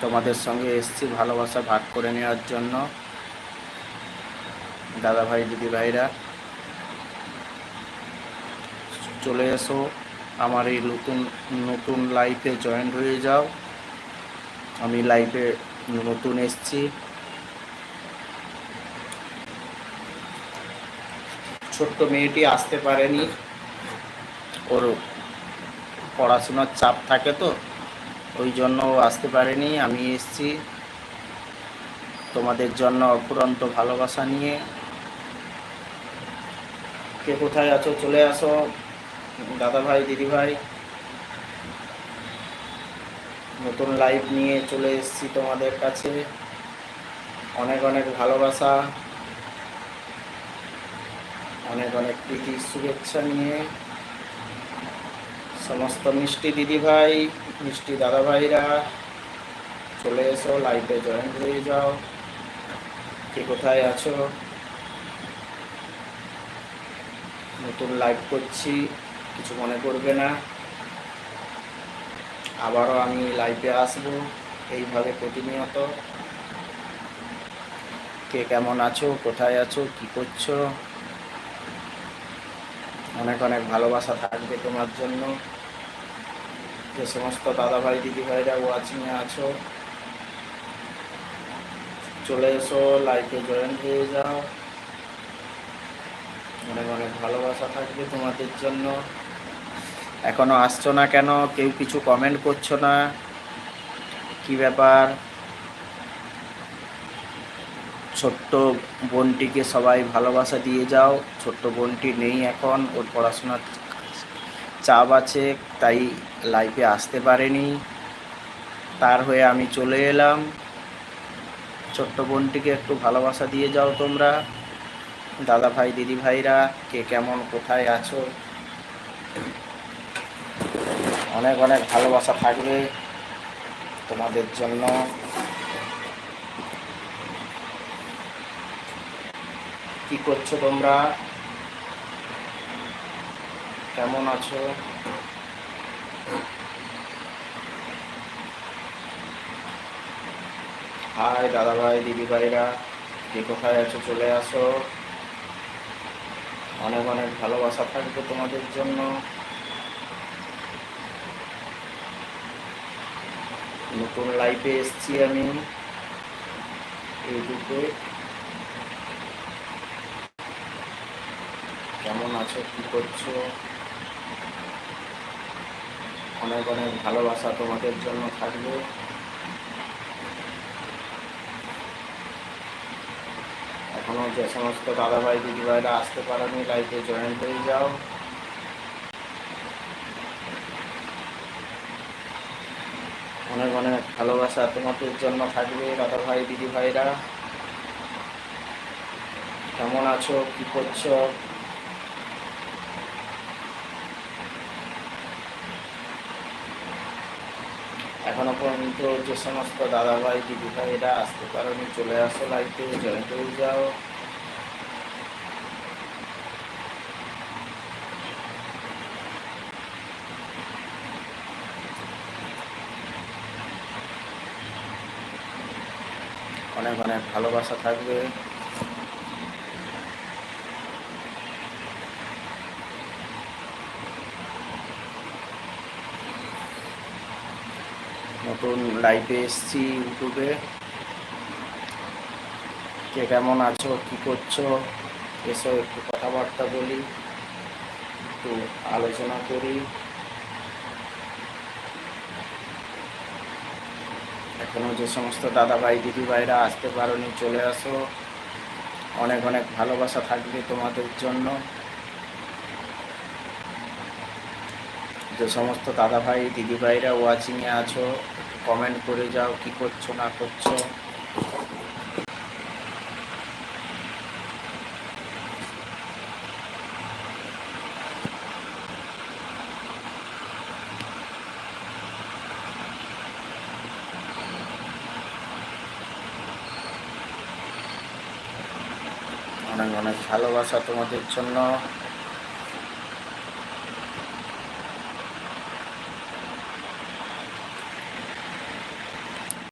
তোমাদের সঙ্গে এসছি ভালোবাসা ভাগ করে নেওয়ার জন্য। দাদা ভাই দিদি ভাইরা চলে এসো। আমার এই নতুন নতুন লাইফে জয়েন হয়ে যাও। আমি লাইফে নতুন এসছি। ছোট্ট মেয়েটি আসতে পারেনি। ওর পড়াশোনার চাপ থাকে তো। ওই জন্য আসতে পারেনি। আমি এসছি তোমাদের জন্য অফুরন্ত ভালোবাসা নিয়ে। কে কোথায় আছো চলে আসো দাদা ভাই দিদি ভাই নতুন লাইভ নিয়ে চলে এসেছি তোমাদের কাছে। অনেক অনেক ভালোবাসা, অনেক অনেক প্রীতি, শুভেচ্ছা নিয়ে। সমস্ত মিষ্টি দিদি ভাই মিষ্টি দাদা ভাইরা চলে এসো লাইভে জয়েন হয়ে যাও। কে কোথায় আছো? নতুন লাইভ করছি, কিছু মনে করবে না। আবারও আমি লাইভে আসব, এইভাবে প্রতিনিয়ত। কে কেমন আছো, কোথায় আছো, কি করছ? অনেক অনেক ভালোবাসা থাকবে তোমার জন্য। যে সমস্ত দাদা ভাই দিদি ভাইরা ওয়াচিংয়ে আছো, চলে এসো লাইভে জয়েন হয়ে যাও। অনেক অনেক ভালোবাসা থাকবে তোমাদের জন্য। এখনও আসছো না কেন? কেউ কিছু কমেন্ট করছ না? কি ব্যাপার? ছোট্ট বোনটিকে সবাই ভালোবাসা দিয়ে যাও। ছোট্ট বোনটি নেই এখন, ওর পড়াশোনার চাপ আছে, তাই লাইফে আসতে পারেনি। তার হয়ে আমি চলে এলাম। ছোট্ট বোনটিকে একটু ভালোবাসা দিয়ে যাও তোমরা। দাদা ভাই, দিদি ভাইরা, কে কেমন, কোথায় আছো? অনেক অনেক ভালোবাসা থাকবে তোমাদের জন্য। কি করছ তোমরা? কেমন আছো? হাই দাদা ভাই দিদি ভাইরা কে কোথায় আছো, চলে আসো। অনেক অনেক ভালোবাসা থাকবে তোমাদের জন্য। নতুন লাইফে এসছি আমি। ইউটিউবে কেমন আছো, কি করছ? অনেক অনেক ভালোবাসা তোমাদের জন্য থাকবে। এখনও যে সমস্ত দাদা ভাই দিদি ভাইরা আসতে পারেনি লাইফে জয়েন হয়ে যাও। অনেক অনেক ভালোবাসা তোমাদের জন্য থাকবে দাদা ভাই দিদি ভাইরা কেমন আছো? কি করছ? এখনও পর্যন্ত যে সমস্ত দাদা ভাই দিদি ভাইরা আসতে পারেনি, চলে আসো লাইফে জয়েন হয়ে যাও। অনেক অনেক ভালোবাসা থাকবে। নতুন লাইভে এসছি ইউটিউবে কে কেমন আছো, কি করছ? এসো, একটু কথাবার্তা বলি, একটু আলোচনা করি। এখনও যে সমস্ত দাদা ভাই দিদি ভাইরা আসতে পারোনি, চলে আসো। অনেক অনেক ভালোবাসা থাকবে তোমাদের জন্য। যে সমস্ত দাদা ভাই দিদি ভাইরা ওয়াচিংয়ে আছো কমেন্ট করে যাও কি করছ, না করছ। অনেক অনেক ভালোবাসা তোমাদের জন্য।